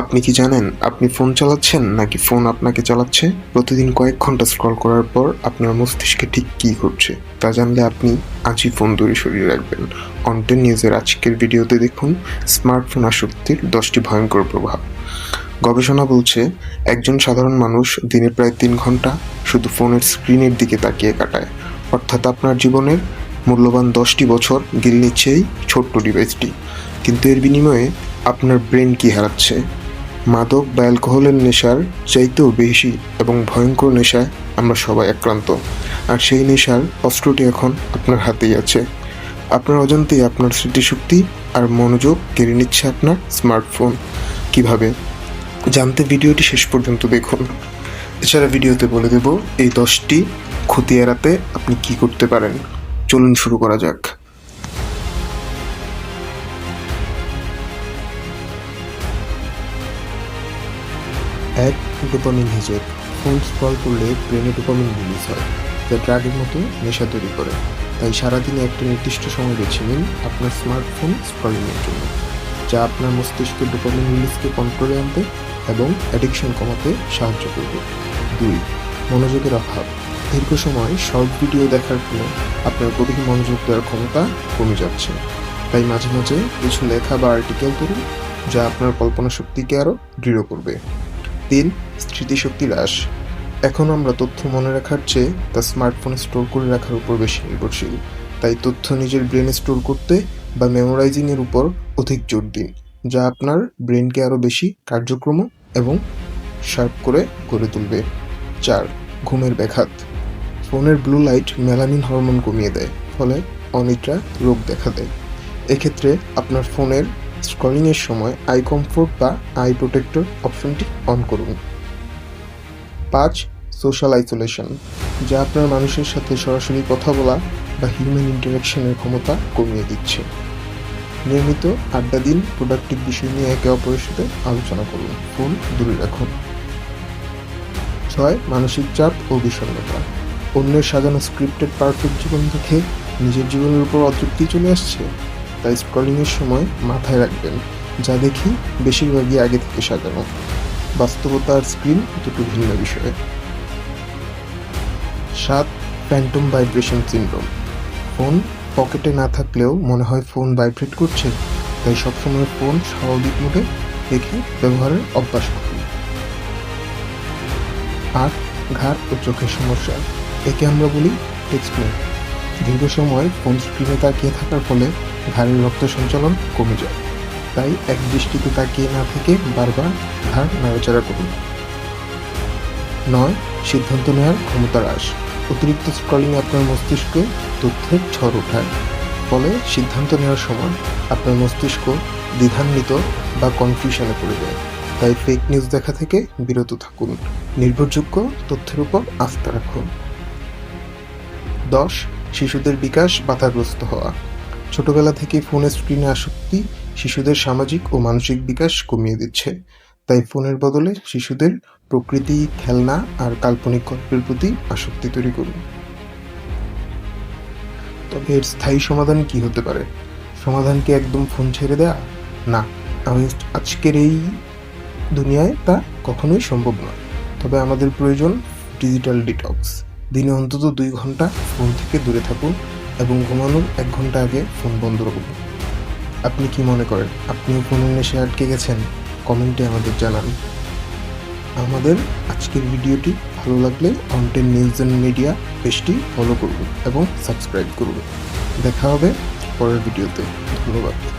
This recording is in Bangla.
আপনি কি জানেন আপনি ফোন চালাচ্ছেন নাকি ফোন আপনাকে চালাচ্ছে? প্রতিদিন কয়েক ঘণ্টা স্ক্রল করার পর আপনার মস্তিষ্কে ঠিক কী ঘটছে তা জানলে আপনি আজই ফোন দূরে সরিয়ে রাখবেন। অনটেন নিউজের আজকের ভিডিওতে দেখুন স্মার্টফোন আসক্তির দশটি ভয়ঙ্কর প্রভাব। গবেষণা বলছে, একজন সাধারণ মানুষ দিনে প্রায় তিন ঘণ্টা শুধু ফোনের স্ক্রিনের দিকে তাকিয়ে কাটায়। অর্থাৎ আপনার জীবনের মূল্যবান দশটি বছর গিল নিচ্ছে এই ছোট্ট ডিভাইসটি কিন্তু এর বিনিময়ে আপনার ব্রেন কি হারাচ্ছে? মাদক বা অ্যালকোহলের নেশার চাইতেও বেশি এবং ভয়ঙ্কর নেশায় আমরা সবাই আক্রান্ত। আর সেই নেশার অস্ত্রটি এখন আপনার হাতেই আছে। আপনার অজান্তেই আপনার স্মৃতিশক্তি আর মনোযোগ কেড়ে নিচ্ছে আপনার স্মার্টফোন। কীভাবে? জানতে ভিডিওটি শেষ পর্যন্ত দেখুন। এছাড়া ভিডিওতে বলে দেব, এই দশটি ক্ষতি এড়াতে আপনি কি করতে পারেন। চলুন শুরু করা যাক। ডোপামিন হিসেব ফোন স্ক্রল করলে ব্রেনে ডোপামিন রিলিজ হয়, যা ড্রাগের মতো নেশা তৈরি করে। তাই সারাদিনে একটা নির্দিষ্ট সময় বেছে নিন আপনার স্মার্টফোন স্ক্রলিংয়ের জন্য, যা আপনার মস্তিষ্কে ডোপামিন রিলিজকে কন্ট্রোলে আনতে এবং অ্যাডিকশন কমাতে সাহায্য করবে। দুই, মনোযোগের অভাব। দীর্ঘ সময় শর্ট ভিডিও দেখার ফলে আপনার গভীর মনোযোগ দেওয়ার ক্ষমতা কমে যাচ্ছে। তাই মাঝে মাঝে কিছু লেখা বা আর্টিকেল করুন যা আপনার কল্পনা শক্তিকে আরও দৃঢ় করবে। তিন স্মৃতিশক্তি হ্রাস। এখন আমরা তথ্য মনে রাখার চেয়ে তা স্মার্টফোনে স্টোর করে রাখার উপর বেশি নির্ভরশীল। তাই তথ্য নিজের ব্রেনে স্টোর করতে বা মেমোরাইজিংয়ের উপর অধিক জোর দিন, যা আপনার ব্রেনকে আরও বেশি কার্যক্রম এবং শার্প করে গড়ে তুলবে। চার, ঘুমের ব্যাঘাত। ফোনের ব্লু লাইট মেলানিন হরমোন কমিয়ে দেয়, ফলে অনিদ্রা রোগ দেখা দেয়। এক্ষেত্রে আপনার ফোনের স্ক্রলিংয়ের সময় আই কমফোর্ট বা আই প্রোটেক্টর অপশনটি অন করুন। পাঁচ, সোশ্যাল আইসোলেশন, যা আপনার মানুষের সাথে সরাসরি কথা বলা বা হিউম্যান ইন্টারাকশনের ক্ষমতা কমিয়ে দিচ্ছে। নিয়মিত আড্ডা দিন, প্রোডাক্টিভ বিষয় নিয়ে একে অপরের সাথে আলোচনা করুন। ফোন দূরে রাখুন। ছয়, মানসিক চাপ ও বিষণ্ণতা। অন্যের সাজানো স্ক্রিপ্টেড পারফেক্ট জীবন দেখে নিজের জীবনের উপর অতৃপ্তি চলে আসছে? তাই স্ক্রলিংয়ের সময় মাথায় রাখবেন, যা দেখি বেশিরভাগই আগে থেকে সাজানো। বাস্তবতা আর স্ক্রিন দুটো ভিন্ন বিষয়। সাত ফ্যান্টম ভাইব্রেশন সিন্ড্রোম ফোন পকেটে না থাকলেও মনে হয় ফোন ভাইব্রেট করছে, তাই সবসময় ফোন স্বাভাবিক মোডে রেখে ব্যবহারের অভ্যাস করুন। আট, ঘাড় ও চোখের সমস্যা। একে আমরা বলি টেক্সটিং দীর্ঘ সময় ফোন স্ক্রিনে তাকিয়ে থাকার ফলে ঘাড়ের রক্ত সঞ্চালন কমে যায়। তাই এক দৃষ্টিতে তাকিয়ে না থেকে বারবার ঘাড় নাড়াচাড়া করুন। নয়, সিদ্ধান্ত নেওয়ার ক্ষমতা হ্রাস। অতিরিক্ত স্ক্রলিং আপনার মস্তিষ্কে তথ্যের ঝড় ওঠায়। ফলে সিদ্ধান্ত নেওয়ার সময় আপনার মস্তিষ্ক দ্বিধান্বিত বা কনফিউশনে পড়ে যায়। তাই ফেক নিউজ দেখা থেকে বিরত থাকুন। নির্ভরযোগ্য তথ্যের উপর আস্থা রাখুন। দশ, শিশুদের বিকাশ বাধাগ্রস্ত হওয়া। ছোটবেলা থেকে ফোনের স্ক্রিনে আসক্তি শিশুদের সামাজিক ও মানসিক বিকাশ কমিয়ে দিচ্ছে। তাই ফোনের বদলে শিশুদের প্রকৃতি, খেলনা আর কাল্পনিক গল্পের প্রতি আসক্তি তৈরি করুন। তবে এর স্থায়ী সমাধান কি হতে পারে? সমাধান কি একদম ফোন ছেড়ে দেয়া? না, আমি আজকের এই দুনিয়ায় তা কখনোই সম্ভব নয়। তবে আমাদের প্রয়োজন ডিজিটাল ডিটক্স। দিনে অন্তত দুই ঘণ্টা ফোন থেকে দূরে থাকুন। এবং ঘুমানোর এক ঘণ্টা আগে ফোন বন্ধ রাখুন। আপনি কি মনে করেন, আপনিও ফোনের নেশে আটকে গেছেন? কমেন্টে আমাদের জানান। আমাদের আজকের ভিডিওটি ভালো লাগলে অনটেন নিউজ অ্যান্ড মিডিয়া পেজটি ফলো করুন এবং সাবস্ক্রাইব করুন। দেখা হবে পরের ভিডিওতে। ধন্যবাদ।